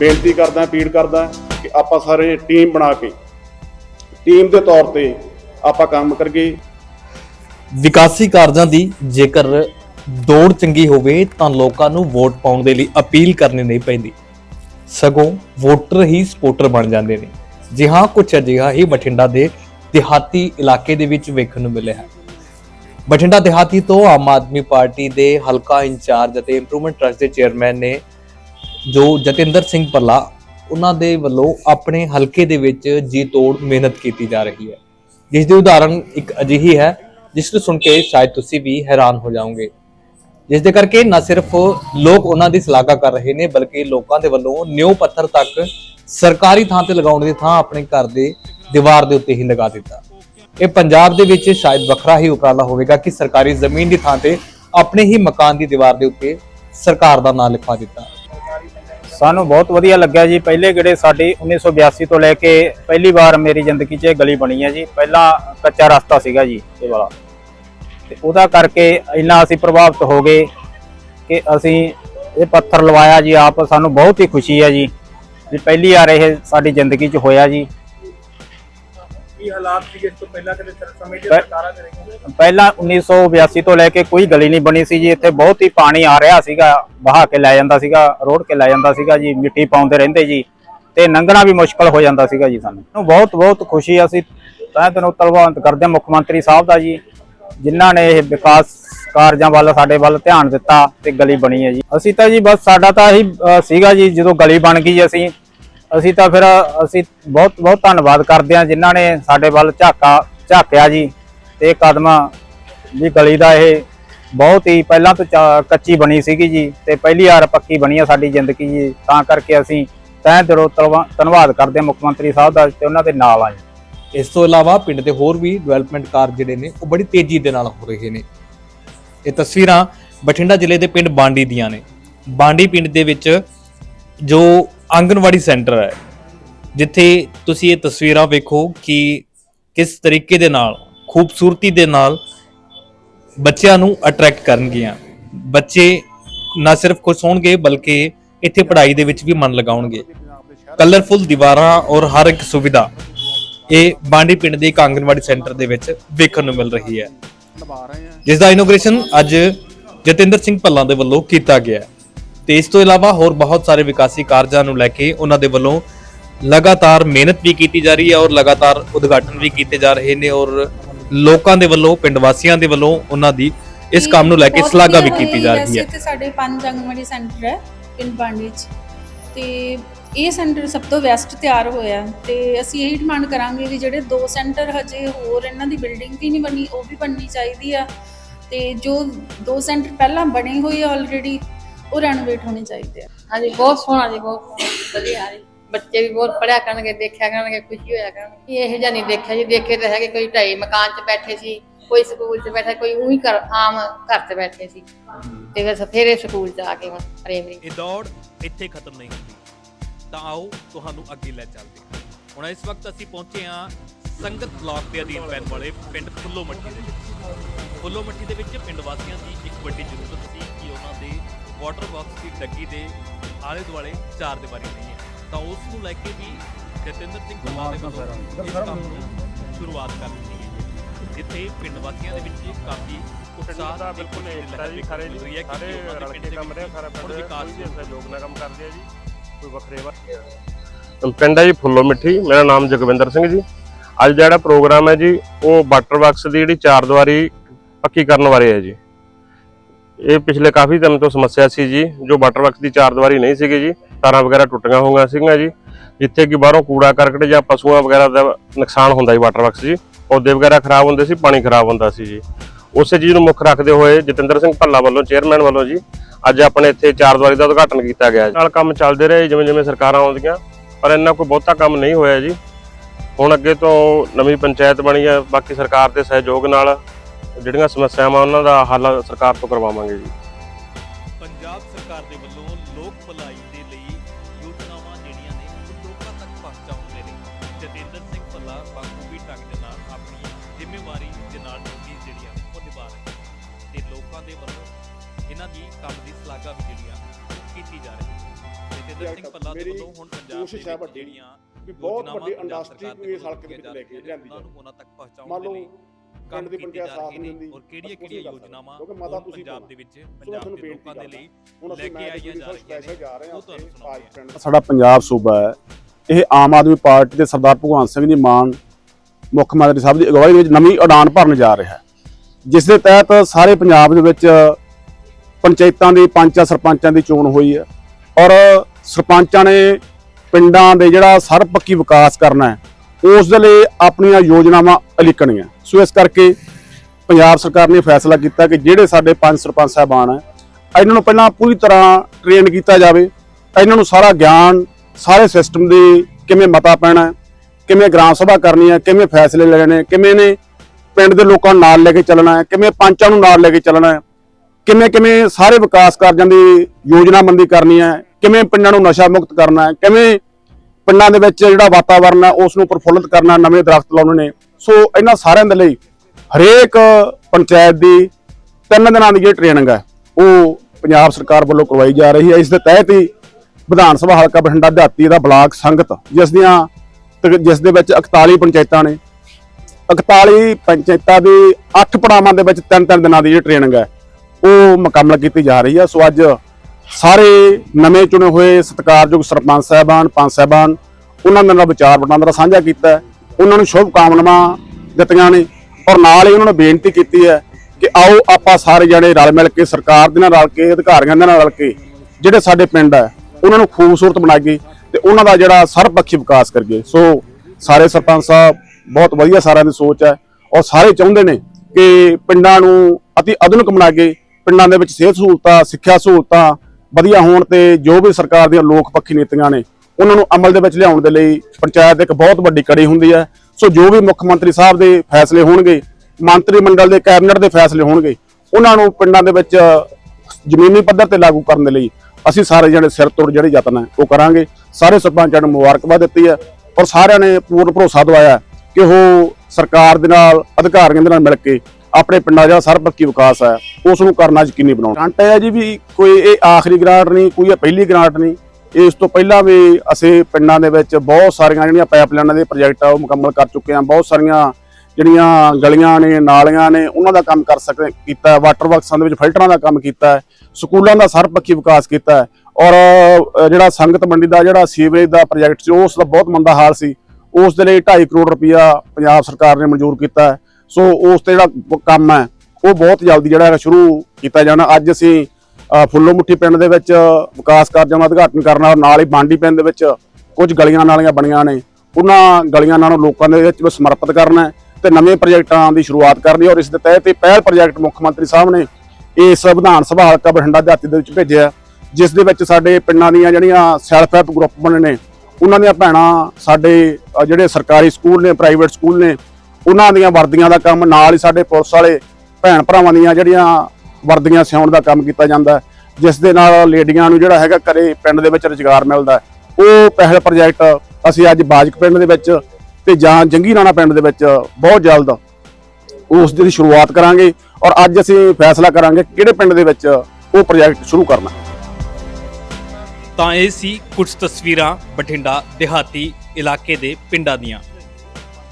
ਬੇਨਤੀ ਕਰਦਾ, ਅਪੀਲ ਕਰਦਾ ਕਿ ਆਪਾਂ ਸਾਰੇ ਟੀਮ ਬਣਾ ਕੇ, ਟੀਮ ਦੇ ਤੌਰ ਤੇ ਆਪਾਂ ਕੰਮ ਕਰੀਏ। ਵਿਕਾਸੀ ਕਾਰਜਾਂ ਦੀ ਜੇਕਰ ਦੌੜ ਚੰਗੀ ਹੋਵੇ, ਤਾਂ ਲੋਕਾਂ ਨੂੰ ਵੋਟ ਪਾਉਣ ਦੇ ਲਈ ਅਪੀਲ ਕਰਨੀ ਨਹੀਂ ਪੈਂਦੀ। ਸਗੋਂ ਵੋਟਰ ਹੀ ਸਪੋਰਟਰ ਬਣ ਜਾਂਦੇ ਨੇ। ਜੀ ਹਾਂ ਕੁਝ ਅਜਿਹਾ ਹੀ ਬਠਿੰਡਾ ਦੇ ਦਿਹਾਤੀ ਇਲਾਕੇ ਦੇ ਵਿੱਚ ਵੇਖਣ ਨੂੰ ਮਿਲਿਆ ਹੈ। ਬਠਿੰਡਾ ਦਿਹਾਤੀ ਤੋਂ ਆਮ ਆਦਮੀ ਪਾਰਟੀ ਦੇ ਹਲਕਾ ਇੰਚਾਰਜ ਅਤੇ ਇੰਪਰੂਵਮੈਂਟ ਟਰਸਟ ਦੇ ਚੇਅਰਮੈਨ ਨੇ ਜੋ ਜਤਿੰਦਰ ਸਿੰਘ ਪੱਲਾ ਉਹਨਾਂ ਦੇ ਵੱਲੋਂ ਆਪਣੇ ਹਲਕੇ ਦੇ ਵਿੱਚ ਜੀ ਤੋੜ ਮਿਹਨਤ ਕੀਤੀ ਜਾ ਰਹੀ ਹੈ। ਜਿਸ ਦੀ ਉਦਾਹਰਣ ਇੱਕ ਅਜਿਹੀ ਹੈ, ਜਿਸ ਨੂੰ ਸੁਣ ਕੇ ਸ਼ਾਇਦ ਤੁਸੀਂ ਵੀ ਹੈਰਾਨ ਹੋ ਜਾਓਗੇ। ਜਿਸ ਦੇ ਕਰਕੇ ਨਾ ਸਿਰਫ ਲੋਕ ਉਹਨਾਂ ਦੀ ਸ਼ਲਾਘਾ ਕਰ ਰਹੇ ਨੇ, ਬਲਕਿ ਲੋਕਾਂ ਦੇ ਵੱਲੋਂ ਨਿਊ ਪੱਥਰ ਤੱਕ ਸਰਕਾਰੀ ਥਾਂ ਤੇ ਲਗਾਉਣ ਦੀ ਥਾਂ ਆਪਣੇ ਘਰ ਦੇ ਦੀਵਾਰ ਦੇ ਉੱਤੇ ਹੀ ਲਗਾ ਦਿੱਤਾ। ਇਹ ਪੰਜਾਬ ਦੇ ਵਿੱਚ ਸ਼ਾਇਦ ਵੱਖਰਾ ਹੀ ਉਪਰਾਲਾ ਹੋਵੇਗਾ ਕਿ ਸਰਕਾਰੀ ਜ਼ਮੀਨ ਦੀ ਥਾਂ ਤੇ ਆਪਣੇ ਹੀ ਮਕਾਨ ਦੀ ਦੀਵਾਰ ਦੇ ਉੱਤੇ ਸਰਕਾਰ ਦਾ ਨਾਮ ਲਿਖਵਾ ਦਿੱਤਾ। ਸਾਨੂੰ ਬਹੁਤ ਵਧੀਆ ਲੱਗਿਆ ਜੀ। ਪਹਿਲੇ ਗੇੜੇ ਸਾਡੀ 1982 ਤੋਂ ਲੈ ਕੇ ਪਹਿਲੀ ਵਾਰ ਮੇਰੀ ਜ਼ਿੰਦਗੀ 'ਚ ਇਹ ਗਲੀ ਬਣੀ ਹੈ ਜੀ। ਪਹਿਲਾਂ ਕੱਚਾ ਰਸਤਾ ਸੀਗਾ ਜੀ ਇਹ ਵਾਲਾ। ਤੇ ਉਹਦਾ ਕਰਕੇ ਇੰਨਾ ਅਸੀਂ ਪ੍ਰਭਾਵਿਤ ਹੋ ਗਏ ਕਿ ਅਸੀਂ ਇਹ ਪੱਥਰ ਲਵਾਇਆ ਜੀ। ਆਪ ਸਾਨੂੰ ਬਹੁਤ ਹੀ ਖੁਸ਼ੀ ਹੈ ਜੀ ਵੀ ਪਹਿਲੀ ਵਾਰ ਇਹ ਸਾਡੀ ਜ਼ਿੰਦਗੀ 'ਚ ਹੋਇਆ ਜੀ। ਕੀ ਹਾਲਾਤ ਸੀ ਇਸ ਤੋਂ ਪਹਿਲਾਂ ਕਦੇ ਸਰ- ਸਮੇਂ ਦੇ ਪਹਿ- ਸਰਕਾਰਾਂ ਦੇ ਰਹੇ ਪਹਿਲਾਂ 1982 ਤੋਂ ਲੈ ਕੇ ਕੋਈ ਗਲੀ ਨਹੀਂ ਬਣੀ ਸੀ ਜੀ। ਇੱਥੇ ਬਹੁਤ ਹੀ ਪਾਣੀ ਆ ਰਿਹਾ ਸੀਗਾ। ਵਹਾ ਕੇ ਲੈ ਜਾਂਦਾ ਸੀਗਾ ਰੋੜ ਕੇ ਲੈ ਜਾਂਦਾ ਸੀਗਾ ਜੀ। ਮਿੱਟੀ ਪਾਉਂਦੇ ਰਹਿੰਦੇ ਜੀ। ਤੇ ਲੰਘਣਾ ਵੀ ਮੁਸ਼ਕਲ ਹੋ ਜਾਂਦਾ ਸੀਗਾ ਜੀ ਸਾਨੂੰ। ਬਹੁਤ ਬਹੁਤ ਖੁਸ਼ੀ ਆ, ਅਸੀਂ ਤਾਂ ਤੈਨੂੰ ਧੰਨਵਾਦ ਕਰਦੇ ਮੁੱਖ ਮੰਤਰੀ ਸਾਹਿਬ ਦਾ ਜੀ ਜਿਨ੍ਹਾਂ ਨੇ ਇਹ ਵਿਕਾਸ ਕਾਰਜਾਂ ਵੱਲ ਸਾਡੇ ਵੱਲ ਧਿਆਨ ਦਿੱਤਾ ਤੇ ਗਲੀ ਬਣੀ ਹੈ ਜੀ। ਅਸੀਂ ਤਾਂ ਜੀ ਬਸ ਸਾਡਾ ਤਾਂ ਇਹੀ ਸੀਗਾ ਜੀ ਜਦੋਂ ਗਲੀ ਬਣ ਗਈ ਅਸੀਂ ਅਸੀਂ ਤਾਂ ਫਿਰ ਅਸੀਂ ਬਹੁਤ ਬਹੁਤ ਧੰਨਵਾਦ ਕਰਦੇ ਹਾਂ ਜਿਨ੍ਹਾਂ ਨੇ ਸਾਡੇ ਵੱਲ ਝਾਕਾ, ਝਾਕਿਆ ਜੀ ਤੇ ਇਹ ਕਦਮ ਵੀ ਗਲੀ ਦਾ ਇਹ ਬਹੁਤ ਹੀ ਪਹਿਲਾਂ ਤੋਂ ਚਾ- ਕੱਚੀ ਬਣੀ ਸੀਗੀ ਜੀ ਤੇ ਪਹਿਲੀ ਵਾਰ ਪੱਕੀ ਬਣੀ ਆ ਸਾਡੀ ਜ਼ਿੰਦਗੀ ਜੀ। ਤਾਂ ਕਰਕੇ ਅਸੀਂ ਤਹਿ ਦਿਲੋਂ ਧੰਨਵਾ- ਧੰਨਵਾਦ ਕਰਦੇ ਹਾਂ ਮੁੱਖ ਮੰਤਰੀ ਸਾਹਿਬ ਦਾ ਤੇ ਉਹਨਾਂ ਦੇ ਨਾਲ ਆ ਜੀ ਇਸ ਤੋਂ ਇਲਾਵਾ ਪਿੰਡ ਦੇ ਹੋਰ ਵੀ ਡਿਵੈਲਪਮੈਂਟ ਕਾਰਜ ਜਿਹੜੇ ਨੇ, ਉਹ ਬੜੀ ਤੇਜ਼ੀ ਦੇ ਨਾਲ ਹੋ ਰਹੇ ਨੇ। ਇਹ ਤਸਵੀਰਾਂ ਬਠਿੰਡਾ ਜ਼ਿਲ੍ਹੇ ਦੇ ਪਿੰਡ ਬਾਂਡੀ ਦੀਆਂ ਨੇ। ਬਾਂਡੀ ਪਿੰਡ ਦੇ ਵਿੱਚ ਜੋ ਆਂਗਨਵਾੜੀ ਸੈਂਟਰ ਹੈ, ਜਿੱਥੇ ਤੁਸੀਂ ਇਹ ਤਸਵੀਰਾਂ ਵੇਖੋ ਕਿ ਕਿਸ ਤਰੀਕੇ ਦੇ ਨਾਲ, ਖੂਬਸੂਰਤੀ ਦੇ ਨਾਲ ਬੱਚਿਆਂ ਨੂੰ ਅਟਰੈਕਟ ਕਰਨਗੀਆਂ। ਬੱਚੇ ਨਾ ਸਿਰਫ ਖੁਸ਼ ਹੋਣਗੇ, ਬਲਕਿ ਇੱਥੇ ਪੜ੍ਹਾਈ ਦੇ ਵਿੱਚ ਵੀ ਮਨ ਲਗਾਉਣਗੇ। ਕਲਰਫੁੱਲ ਦੀਵਾਰਾਂ ਔਰ ਹਰ ਇੱਕ ਸੁਵਿਧਾ ਇਹ ਬਾਂਡੀ ਪਿੰਡ ਦੇ ਇੱਕ ਆਂਗਨਵਾੜੀ ਸੈਂਟਰ ਦੇ ਵਿੱਚ ਵੇਖਣ ਨੂੰ ਮਿਲ ਰਹੀ ਹੈ। ਜਿਸ ਦਾ ਇਨੋਗ੍ਰੇਸ਼ਨ ਅੱਜ ਜਤਿੰਦਰ ਸਿੰਘ ਭੱਲਾ ਦੇ ਵੱਲੋਂ ਕੀਤਾ ਗਿਆ ਹੈ। ਤੇ ਇਸ ਤੋਂ ਇਲਾਵਾ ਹੋਰ ਬਹੁਤ ਸਾਰੇ ਵਿਕਾਸੀ ਕਾਰਜਾਂ ਨੂੰ ਲੈ ਕੇ ਉਹਨਾਂ ਦੇ ਵੱਲੋਂ ਲਗਾਤਾਰ ਮਿਹਨਤ ਵੀ ਕੀਤੀ ਜਾ ਰਹੀ ਹੈ ਔਰ ਲਗਾਤਾਰ ਉਦਘਾਟਨ ਵੀ ਕੀਤੇ ਜਾ ਰਹੇ ਨੇ ਔਰ ਲੋਕਾਂ ਦੇ ਵੱਲੋਂ ਪਿੰਡ ਵਾਸੀਆਂ ਦੇ ਵੱਲੋਂ ਉਹਨਾਂ ਦੀ ਇਸ ਕੰਮ ਨੂੰ ਲੈ ਕੇ ਬਹੁਤ ਸ਼ਲਾਘਾ ਵੀ ਵਧੀਆ ਕੀਤੀ ਜਾ ਰਹੀ ਹੈ। ਵੈਸੇ ਤੇ ਸਾਡੇ ਪੰਜ ਆਂਗਨਵਾੜੀ ਸੈਂਟਰ ਹੈ ਪਿੰਡ ਬਾਂਡੀ 'ਚ। ਤੇ ਇਹ ਸੈਂਟਰ ਸਭ ਤੋਂ ਬੈਸਟ ਤਿਆਰ ਹੋਇਆ ਤੇ ਅਸੀਂ ਇਹੀ ਡਿਮਾਂਡ ਕਰਾਂਗੇ ਵੀ ਜਿਹੜੇ ਦੋ ਸੈਂਟਰ ਹਜੇ ਹੋਰ ਇਹਨਾਂ ਦੀ ਬਿਲਡਿੰਗ ਵੀ ਨਹੀਂ ਬਣੀ ਉਹ ਵੀ ਬਣਨੀ ਚਾਹੀਦੀ ਆ। ਤੇ ਜੋ ਦੋ ਸੈਂਟਰ ਪਹਿਲਾਂ ਬਣੇ ਹੋਏ ਆ ਆਲਰੇਡੀ ਉਹ ਰੈਨੋਵੇਟ ਹੋਣੇ ਚਾਹੀਦੇ ਆ। ਹਾਂਜੀ ਬਹੁਤ ਸੋਹਣਾ ਜੀ ਬਹੁਤ ਵਧੀਆ ਜੀ। ਬੱਚੇ ਵੀ ਬਹੁਤ ਪੜਿਆ ਕਰਨਗੇ ਦੇਖਿਆ ਕਰਨਗੇ ਖੁਸ਼ੀ ਹੋਇਆ ਕਰਨਗੇ। ਇਹ ਜਿਹਾ ਨਹੀਂ ਦੇਖਿਆ ਜੀ ਦੇਖੇ ਤਾਂ ਹੈਗੇ ਕੋਈ ਢਾਈ ਮਕਾਨ 'ਚ ਬੈਠੇ ਸੀ ਕੋਈ ਸਕੂਲ 'ਚ ਬੈਠਾ ਕੋਈ ਉਹੀ ਘਰ ਆਮ ਘਰ 'ਚ ਬੈਠੇ ਸੀ। ਤੇ ਫਿਰ ਫੇਰੇ ਸਕੂਲ 'ਚ ਆ ਕੇ ਹੁਣ ਪ੍ਰਾਇਮਰੀ ਇਹ ਦੌੜ ਇੱਥੇ ਖਤਮ ਨਹੀਂ ਹੁੰਦੀ। ਤਾਂ ਆਓ ਤੁਹਾਨੂੰ ਅੱਗੇ ਲੈ ਚੱਲਦੇ ਹਾਂ। ਹੁਣ ਇਸ ਵਕਤ ਅਸੀਂ ਪਹੁੰਚੇ ਹਾਂ ਸੰਗਤ ਬਲਾਕ ਦੇ ਅਧੀਨ ਪੈਣ ਵਾਲੇ ਪਿੰਡ ਫੁੱਲੋ ਮੱਠੀ ਦੇ ਵਿੱਚ। ਫੁੱਲੋ ਮੱਠੀ ਦੇ ਵਿੱਚ ਪਿੰਡ ਵਾਸੀਆਂ ਦੀ ਇੱਕ ਵੱਡੀ ਜ਼ਰੂਰਤ ਵਾਟਰ ਬਾਕਸ ਦੀ ਡੱਗੀ ਦੇ ਆਲੇ ਦੁਆਲੇ ਚਾਰ ਦੀਵਾਰੀ ਨਹੀਂ ਹੈ। ਤਾਂ ਉਸ ਨੂੰ ਲੈ ਕੇ ਵੀ ਜਤਿੰਦਰ ਸਿੰਘ ਕੁਮਾਰ ਦੇ ਵੱਲੋਂ ਇਸ ਕੰਮ ਨੂੰ ਸ਼ੁਰੂਆਤ ਕਰ ਦਿੱਤੀ ਹੈ। ਜਿੱਥੇ ਪਿੰਡ ਵਾਸੀਆਂ ਦੇ ਵਿੱਚ ਕਾਫੀ ਉਤਸ਼ਾਹ ਦਾ ਬਿਲਕੁਲ ਦੀ ਏਕਤਾ ਜੀ ਸਾਰੇ ਸਾਰੇ ਦੇ ਰਲ ਪਿੰਡ ਕੇ ਦੇ ਕੰਮ ਰਿਹਾ ਸਾਰਾ ਪਿੰਡ ਵਿਕਾਸ ਵੀ ਸਹਿਯੋਗ ਨਾਲ ਕੰਮ ਕਰਦੇ ਆ ਜੀ ਕੋਈ ਵੱਖਰੇ ਵਾ। ਪਿੰਡ ਹੈ ਜੀ ਫੁੱਲੋ ਮਿੱਠੀ ਮੇਰਾ ਨਾਮ ਜਗਵਿੰਦਰ ਸਿੰਘ ਜੀ। ਅੱਜ ਦਾ ਜਿਹੜਾ ਪ੍ਰੋਗਰਾਮ ਹੈ ਜੀ ਉਹ ਵਾਟਰ ਬਾਕਸ ਦੀ ਜਿਹੜੀ ਚਾਰ ਦੀਵਾਰੀ ਪੱਕੀ ਕਰਨ ਬਾਰੇ ਹੈ ਜੀ। ਇਹ ਪਿਛਲੇ ਕਾਫੀ ਦਿਨ ਤੋਂ ਸਮੱਸਿਆ ਸੀ ਜੀ, ਜੋ ਵਾਟਰ ਵਰਕਸ ਦੀ ਚਾਰ ਦੀਵਾਰੀ ਨਹੀਂ ਸੀਗੀ ਜੀ, ਤਾਰਾਂ ਵਗੈਰਾ ਟੁੱਟੀਆਂ ਹੋਈਆਂ ਸੀਗੀਆਂ ਜੀ, ਜਿੱਥੇ ਕਿ ਬਾਹਰੋਂ ਕੂੜਾ ਕਰਕਟ ਜਾਂ ਪਸ਼ੂਆਂ ਵਗੈਰਾ ਦਾ ਨੁਕਸਾਨ ਹੁੰਦਾ ਜੀ ਵਾਟਰ ਵਰਕਸ ਜੀ, ਪੌਦੇ ਵਗੈਰਾ ਖਰਾਬ ਹੁੰਦੇ ਸੀ, ਪਾਣੀ ਖਰਾਬ ਹੁੰਦਾ ਸੀ ਜੀ। ਉਸੇ ਚੀਜ਼ ਨੂੰ ਮੁੱਖ ਰੱਖਦੇ ਹੋਏ ਜਤਿੰਦਰ ਸਿੰਘ ਭੱਲਾ ਵੱਲੋਂ ਚੇਅਰਮੈਨ ਵੱਲੋਂ ਜੀ, ਅੱਜ ਆਪਣੇ ਇੱਥੇ ਚਾਰ ਦੀਵਾਰੀ ਦਾ ਉਦਘਾਟਨ ਕੀਤਾ ਗਿਆ ਨਾਲ ਕੰਮ ਚੱਲਦੇ ਰਹੇ ਜਿਵੇਂ ਜਿਵੇਂ ਸਰਕਾਰਾਂ ਆਉਂਦੀਆਂ, ਪਰ ਇੰਨਾ ਕੋਈ ਬਹੁਤਾ ਕੰਮ ਨਹੀਂ ਹੋਇਆ ਜੀ। ਹੁਣ ਅੱਗੇ ਤੋਂ ਨਵੀਂ ਪੰਚਾਇਤ ਬਣੀ ਹੈ ਬਾਕੀ ਸਰਕਾਰ ਦੇ ਸਹਿਯੋਗ ਨਾਲ ਜਿਹੜੀਆਂ ਸਮੱਸਿਆਵਾਂ ਉਹਨਾਂ ਦਾ ਹੱਲ ਸਰਕਾਰ ਤੋਂ ਕਰਵਾਵਾਂਗੇ ਜੀ। ਪੰਜਾਬ ਸਰਕਾਰ ਦੇ ਵੱਲੋਂ ਲੋਕ ਭਲਾਈ ਦੇ ਲਈ ਯੋਜਨਾਵਾਂ ਜਿਹੜੀਆਂ ਨੇ ਉਹ ਲੋਕਾਂ ਤੱਕ ਪਹੁੰਚਾਉਣ ਦੇ ਲਈ ਜਤਿੰਦਰ ਸਿੰਘ ਭੱਲਾ ਬਾਖੂਬੀ ਢੰਗ ਦੇ ਨਾਲ ਆਪਣੀ ਜ਼ਿੰਮੇਵਾਰੀ ਦੇ ਨਾਲ ਡਿਊਟੀ ਜਿਹੜੀਆਂ ਨੇ ਉਹ ਨਿਭਾ ਰਹੇ ਨੇ ਤੇ ਲੋਕਾਂ ਦੇ ਵੱਲੋਂ ਇਹਨਾਂ ਦੀ ਕੰਮ ਦੀ ਸ਼ਲਾਘਾ ਵੀ ਜਿਹੜੀਆਂ ਕੀਤੀ ਜਾ ਰਹੀ ਹੈ। ਤੇ ਜਤਿੰਦਰ ਸਿੰਘ ਪੱਲਾ ਦੇ ਵੱਲੋਂ ਹੁਣ ਪੰਜਾਬ ਦੇ ਹੈ ਜਿਹੜੀਆਂ ਵੀ ਬਹੁਤ ਵੱਡੀ ਇੰਡਸਟਰੀ ਨੂੰ ਇਸ ਹਲਕੇ ਦੇ ਵਿੱਚ ਲੈ ਕੇ ਜਾ ਰਹੀਆਂ ਲਿਆਂਦੀ ਉਹਨਾਂ ਨੂੰ ਉਹਨਾਂ ਤੱਕ ਪਹੁੰਚਾਉਣ ਦੇ ਲਈ ਕੰਮ ਦੀ ਕੀਤੇ ਪੰਚਾਇਤ ਜਾ ਸਾਥ ਰਹੇ ਨਹੀਂ ਨੇ ਹੁੰਦੀ। ਔਰ ਕਿਹੜੀਆਂ ਕਿਹੜੀਆਂ ਯੋਜਨਾਵਾਂ ਕਿਉਂਕਿ ਮਾਤਾ ਹੁਣ ਤੁਸੀਂ ਪੰਜਾਬ ਦੇ ਵਿੱਚ ਪੰਜਾਬ ਦੇ ਲੋਕਾਂ ਦੇ। ਲਈ ਹੁਣ ਲੈ ਅਸੀਂ ਕੇ ਮੈਂ ਆਈਆਂ ਜਾ ਰਹੀਆਂ ਸਪੈਸ਼ਲ ਜਾ ਰਹੇ ਹਾਂ ਉਹ ਤੁਹਾਨੂੰ ਉੱਥੇ ਸੁਣਾਉਂਦੇ ਸਾਡਾ ਪੰਜਾਬ ਸੂਬਾ ਹੈ। ਇਹ ਆਮ ਆਦਮੀ ਪਾਰਟੀ ਦੇ ਸਰਦਾਰ ਭਗਵੰਤ ਸਿੰਘ ਜੀ ਮਾਨ ਮੁੱਖ ਮੰਤਰੀ ਸਾਹਿਬ ਦੀ ਅਗਵਾਈ ਦੇ ਵਿੱਚ ਨਵੀਂ ਉਡਾਨ ਭਰਨ ਜਾ ਰਿਹਾ ਹੈ। ਜਿਸ ਦੇ ਤਹਿਤ ਸਾਰੇ ਪੰਜਾਬ ਦੇ ਵਿੱਚ ਪੰਚਾਇਤਾਂ ਦੀ ਪੰਚਾਂ ਸਰਪੰਚਾਂ ਦੀ ਚੋਣ ਹੋਈ ਹੈ ਔਰ ਸਰਪੰਚਾਂ ਨੇ ਪਿੰਡਾਂ ਦੇ ਜਿਹੜਾ ਸਰਬਪੱਖੀ ਵਿਕਾਸ ਕਰਨਾ ਹੈ ਉਸ ਦੇ ਲਈ ਆਪਣੀਆਂ ਯੋਜਨਾਵਾਂ ਅਲਿਕਣੀਆਂ। ਸੋ ਇਸ ਕਰਕੇ ਪੰਜਾਬ ਸਰਕਾਰ ਨੇ ਫੈਸਲਾ ਕੀਤਾ ਕਿ ਜਿਹੜੇ ਸਾਡੇ ਪੰਜ ਸਰਪੰਚ ਸਾਹਿਬਾਨ ਹੈ ਇਹਨਾਂ ਨੂੰ ਪਹਿਲਾਂ ਪੂਰੀ ਤਰ੍ਹਾਂ ਟ੍ਰੇਨ ਕੀਤਾ ਜਾਵੇ, ਇਹਨਾਂ ਨੂੰ ਸਾਰਾ ਗਿਆਨ, ਸਾਰੇ ਸਿਸਟਮ ਦੇ ਕਿਵੇਂ ਮਤਾ ਪੈਣਾ, ਕਿਵੇਂ ਗ੍ਰਾਮ ਸਭਾ ਕਰਨੀ ਹੈ ਕਿਵੇਂ ਫੈਸਲੇ ਲੈਣੇ ਕਿਵੇਂ ਨੇ ਪਿੰਡ ਦੇ ਲੋਕਾਂ ਨੂੰ ਨਾਲ ਲੈ ਕੇ ਚੱਲਣਾ ਹੈ, ਕਿਵੇਂ ਪੰਚਾਂ ਨੂੰ ਨਾਲ ਲੈ ਕੇ ਚੱਲਣਾ ਹੈ, ਕਿਵੇਂ ਕਿਵੇਂ ਸਾਰੇ ਵਿਕਾਸ ਕਾਰਜਾਂ ਦੀ ਯੋਜਨਾਬੰਦੀ ਕਰਨੀ ਹੈ, ਕਿਵੇਂ ਪਿੰਡਾਂ ਨੂੰ ਨਸ਼ਾ ਮੁਕਤ ਕਰਨਾ ਹੈ, ਕਿਵੇਂ ਪਿੰਡਾਂ ਦੇ ਵਿੱਚ ਜਿਹੜਾ ਵਾਤਾਵਰਨ ਹੈ ਉਸ ਨੂੰ ਪ੍ਰਫੁੱਲਤ ਕਰਨਾ, ਨਵੇਂ ਦਰਖਤ ਲਾਉਣੇ ਨੇ। ਸੋ ਇਹਨਾਂ ਸਾਰਿਆਂ ਦੇ ਲਈ ਹਰੇਕ ਪੰਚਾਇਤ ਦੀ ਤਿੰਨ ਦਿਨਾਂ ਦੀ ਜਿਹੜੀ ਟ੍ਰੇਨਿੰਗ ਹੈ, ਉਹ ਪੰਜਾਬ ਸਰਕਾਰ ਵੱਲੋਂ ਕਰਵਾਈ ਜਾ ਰਹੀ ਹੈ। ਇਸ ਦੇ ਤਹਿਤ ਹੀ ਵਿਧਾਨ ਸਭਾ ਹਲਕਾ ਬਠਿੰਡਾ ਦਿਹਾਤੀ ਦਾ ਬਲਾਕ ਸੰਗਤ, ਜਿਸ ਦੀਆਂ ਤਕ- ਜਿਸ ਦੇ ਵਿੱਚ 41 ਪੰਚਾਇਤਾਂ ਨੇ। 41 ਪੰਚਾਇਤਾਂ ਦੀ 8 ਪੜਾਵਾਂ ਦੇ ਵਿੱਚ ਤਿੰਨ ਤਿੰਨ ਦਿਨਾਂ ਦੀ ਜਿਹੜੀ ਟ੍ਰੇਨਿੰਗ ਹੈ, ਉਹ ਮੁਕੰਮਲ ਕੀਤੀ ਜਾ ਰਹੀ ਹੈ। ਸੋ ਅੱਜ ਸਾਰੇ ਨਵੇਂ ਚੁਣੇ ਹੋਏ ਸਤਿਕਾਰਯੋਗ ਸਰਪੰਚ ਸਾਹਿਬਾਨ, ਪੰਚ ਸਾਹਿਬਾਨ, ਉਹਨਾਂ ਦੇ ਨਾਲ ਵਿਚਾਰ ਵਟਾਂਦਰਾ ਸਾਂਝਾ ਕੀਤਾ ਉਹਨਾਂ ਨੂੰ ਸ਼ੁਭ ਕਾਮਨਾਵਾਂ ਦਿੱਤੀਆਂ ਨੇ ਔਰ ਨਾਲ ਹੀ ਉਹਨਾਂ ਨੂੰ ਬੇਨਤੀ ਕੀਤੀ ਹੈ ਕਿ ਆਓ ਆਪਾਂ ਸਾਰੇ ਜਣੇ ਰਲ ਮਿਲ ਕੇ ਸਰਕਾਰ ਦੇ ਨਾਲ ਰਲ ਕੇ, ਅਧਿਕਾਰੀਆਂ ਦੇ ਨਾਲ ਰਲ ਕੇ ਜਿਹੜੇ ਸਾਡੇ ਪਿੰਡ ਹੈ, ਉਹਨਾਂ ਨੂੰ ਖੂਬਸੂਰਤ ਬਣਾਈਏ ਤੇ ਉਹਨਾਂ ਦਾ ਜਿਹੜਾ ਸਰਬਪੱਖੀ ਵਿਕਾਸ ਕਰੀਏ। ਸੋ ਸਾਰੇ ਸਰਪੰਚ ਸਾਹਿਬ, ਬਹੁਤ ਵਧੀਆ ਸਾਰਿਆਂ ਦੀ ਸੋਚ ਹੈ ਔਰ ਸਾਰੇ ਚਾਹੁੰਦੇ ਨੇ ਕਿ ਪਿੰਡਾਂ ਨੂੰ ਅਤੀ ਆਧੁਨਿਕ ਬਣਾ ਕੇ ਪਿੰਡਾਂ ਦੇ ਵਿੱਚ ਸਿਹਤ ਸਹੂਲਤਾਂ, ਸਿੱਖਿਆ ਸਹੂਲਤਾਂ ਵਧੀਆ ਹੋਣ ਤੇ ਜੋ ਵੀ ਸਰਕਾਰ ਦੀਆਂ ਲੋਕ ਪੱਖੀ ਨੀਤੀਆਂ ਨੇ ਉਹਨਾਂ ਨੂੰ ਅਮਲ ਦੇ ਵਿੱਚ ਲਿਆਉਣ ਦੇ ਲਈ ਪੰਚਾਇਤ ਇੱਕ ਬਹੁਤ ਵੱਡੀ ਕੜੀ ਹੁੰਦੀ ਹੈ। ਸੋ ਜੋ ਵੀ ਮੁੱਖ ਮੰਤਰੀ ਸਾਹਿਬ ਦੇ ਫੈਸਲੇ ਹੋਣਗੇ, ਮੰਤਰੀ ਮੰਡਲ ਦੇ ਕੈਬਨਿਟ ਦੇ ਫੈਸਲੇ ਹੋਣਗੇ, ਉਹਨਾਂ ਨੂੰ ਪਿੰਡਾਂ ਦੇ ਵਿੱਚ ਜ਼ਮੀਨੀ ਪੱਧਰ ਤੇ ਲਾਗੂ ਕਰਨ ਦੇ ਲਈ ਅਸੀਂ ਸਾਰੇ ਜਿਹੜੇ ਸਿਰ ਤੋੜ ਜਿਹੜੇ ਯਤਨ ਹੈ, ਉਹ ਕਰਾਂਗੇ। ਸਾਰੇ ਸਰਪੰਚਾਂ ਨੂੰ ਮੁਬਾਰਕਬਾਦ ਦਿੱਤੀ ਹੈ ਔਰ ਸਾਰਿਆਂ ਨੇ ਪੂਰਨ ਭਰੋਸਾ ਦਵਾਇਆ ਕਿ ਉਹ ਸਰਕਾਰ ਦੇ ਨਾਲ, ਅਧਿਕਾਰੀਆਂ ਦੇ ਨਾਲ ਮਿਲ ਕੇ ਆਪਣੇ ਪਿੰਡਾਂ ਦਾ ਜਿਹੜਾ ਸਰਬਪੱਖੀ ਵਿਕਾਸ ਹੈ, ਉਸ ਨੂੰ ਕਰਨਾ ਯਕੀਨੀ ਬਣਾਉਣਾ। ਗ੍ਰਾਂਟ ਹੈ ਜੀ ਵੀ ਕੋਈ ਇਹ ਆਖਰੀ ਗ੍ਰਾਂਟ ਨਹੀਂ, ਕੋਈ ਇਹ ਪਹਿਲੀ ਗ੍ਰਾਂਟ ਨਹੀਂ। ਇਸ ਤੋਂ ਪਹਿਲਾਂ ਵੀ ਅਸੀਂ ਪਿੰਡਾਂ ਦੇ ਵਿੱਚ ਬਹੁਤ ਸਾਰੀਆਂ ਜਿਹੜੀਆਂ ਪਾਈਪਲਾਈਨਾਂ ਦੇ ਪ੍ਰੋਜੈਕਟ ਆ, ਉਹ ਮੁਕੰਮਲ ਕਰ ਚੁੱਕੇ ਹਾਂ। ਬਹੁਤ ਸਾਰੀਆਂ ਜਿਹੜੀਆਂ ਗਲੀਆਂ ਨੇ, ਨਾਲੀਆਂ ਨੇ, ਉਹਨਾਂ ਦਾ ਕੰਮ ਕਰ ਸਕਦੇ ਕੀਤਾ ਵਾਟਰ ਵਰਕਸਾਂ ਦੇ ਵਿੱਚ ਫਿਲਟਰਾਂ ਦਾ ਕੰਮ ਕੀਤਾ ਸਕੂਲਾਂ ਦਾ ਸਰਬਪੱਖੀ ਵਿਕਾਸ ਕੀਤਾ ਔਰ ਜਿਹੜਾ ਸੰਗਤ ਮੰਡੀ ਦਾ ਜਿਹੜਾ ਸੀਵਰੇਜ ਦਾ ਪ੍ਰੋਜੈਕਟ ਸੀ, ਉਸ ਦਾ ਬਹੁਤ ਮੰਦਾ ਹਾਲ ਸੀ। ਉਸ ਦੇ ਲਈ 2.5 ਕਰੋੜ ਰੁਪਇਆ ਪੰਜਾਬ ਸਰਕਾਰ ਨੇ ਮਨਜ਼ੂਰ ਕੀਤਾ ਸੋ, ਉਸ ਤੇ ਜਿਹੜਾ ਕੰਮ ਹੈ, ਉਹ ਬਹੁਤ ਜਲਦੀ ਜਿਹੜਾ ਸ਼ੁਰੂ ਕੀਤਾ ਜਾਣਾ। ਅੱਜ ਅਸੀਂ ਅ, ਫੁੱਲੋ ਮੁੱਠੀ ਪਿੰਡ ਦੇ ਵਿੱਚ ਵਿਕਾਸ ਕਾਰਜਾਂ ਦਾ ਉਦਘਾਟਨ ਕਰਨਾ ਔਰ ਨਾਲ ਹੀ ਬਾਂਡੀ ਪਿੰਡ ਦੇ ਵਿੱਚ ਕੁਝ ਗਲੀਆਂ ਨਾਲੀਆਂ ਬਣੀਆਂ ਨੇ। ਉਹਨਾਂ ਗਲੀਆਂ ਨਾਲੋਂ ਲੋਕਾਂ ਦੇ ਵਿੱਚ ਸਮਰਪਿਤ ਕਰਨਾ ਹੈ ਤੇ ਨਵੇਂ ਪ੍ਰੋਜੈਕਟਾਂ ਦੀ ਸ਼ੁਰੂਆਤ ਕਰਨੀ ਔਰ ਇਸ ਦੇ ਤਹਿਤ ਇਹ ਪਹਿਲ ਪ੍ਰੋਜੈਕਟ ਮੁੱਖ ਮੰਤਰੀ ਸਾਹਿਬ ਨੇ ਇਸ ਵਿਧਾਨ ਸਭਾ ਹਲਕਾ ਬਠਿੰਡਾ ਦਿਹਾਤੀ ਦੇ ਵਿੱਚ ਭੇਜਿਆ ਜਿਸ ਦੇ ਵਿੱਚ ਸਾਡੇ ਪਿੰਡਾਂ ਦੀਆਂ ਜਿਹੜੀਆਂ ਸੈਲਫ ਹੈਲਪ ਗਰੁੱਪ ਬਣੇ ਨੇ ਉਹਨਾਂ ਦੀਆਂ ਭੈਣਾਂ ਸਾਡੇ ਜਿਹੜੇ ਸਰਕਾਰੀ ਸਕੂਲ ਨੇ ਪ੍ਰਾਈਵੇਟ ਸਕੂਲ ਨੇ ਉਹਨਾਂ ਦੀਆਂ ਵਰਦੀਆਂ ਦਾ ਕੰਮ ਨਾਲ ਹੀ ਸਾਡੇ ਪੁਲਿਸ ਵਾਲੇ ਭੈਣ ਭਰਾਵਾਂ ਦੀਆਂ ਜਿਹੜੀਆਂ ਵਰਦੀਆਂ ਸਿਉਣ ਦਾ ਕੰਮ ਕੀਤਾ ਜਾਂਦਾ ਜਿਸ ਦੇ ਨਾਲ ਲੇਡੀਆਂ ਨੂੰ ਜਿਹੜਾ ਹੈਗਾ ਘਰੇ ਪਿੰਡ ਦੇ ਵਿੱਚ ਰੁਜ਼ਗਾਰ ਮਿਲਦਾ ਉਹ ਪਹਿਲ ਪ੍ਰੋਜੈਕਟ ਅਸੀਂ ਅੱਜ ਬਾਜਕ ਪਿੰਡ ਦੇ ਵਿੱਚ ਤੇ ਜਾਂ ਜੰਗੀ ਰਾਣਾ ਪਿੰਡ ਦੇ ਵਿੱਚ ਬਹੁਤ ਜਲਦ ਉਸ ਦੀ ਸ਼ੁਰੂਆਤ ਕਰਾਂਗੇ ਔਰ ਅੱਜ ਅਸੀਂ ਫੈਸਲਾ ਕਰਾਂਗੇ ਕਿਹੜੇ ਪਿੰਡ ਦੇ ਵਿੱਚ ਉਹ ਪ੍ਰੋਜੈਕਟ ਸ਼ੁਰੂ ਕਰਨਾ। ਤਾਂ ਇਹ ਸੀ ਕੁਝ ਤਸਵੀਰਾਂ ਬਠਿੰਡਾ ਦਿਹਾਤੀ ਇਲਾਕੇ ਦੇ ਪਿੰਡਾਂ ਦੀਆਂ।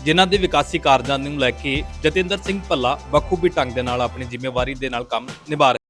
ਜਿਨ੍ਹਾਂ ਦੇ ਵਿਕਾਸੀ ਕਾਰਜਾਂ ਨੂੰ ਲੈ ਕੇ ਜਤਿੰਦਰ ਸਿੰਘ ਭੱਲਾ ਬਖੂਬੀ ਢੰਗ ਦੇ ਨਾਲ ਆਪਣੀ ਜ਼ਿੰਮੇਵਾਰੀ ਦੇ ਨਾਲ ਕੰਮ ਨਿਭਾ ਰਹੇ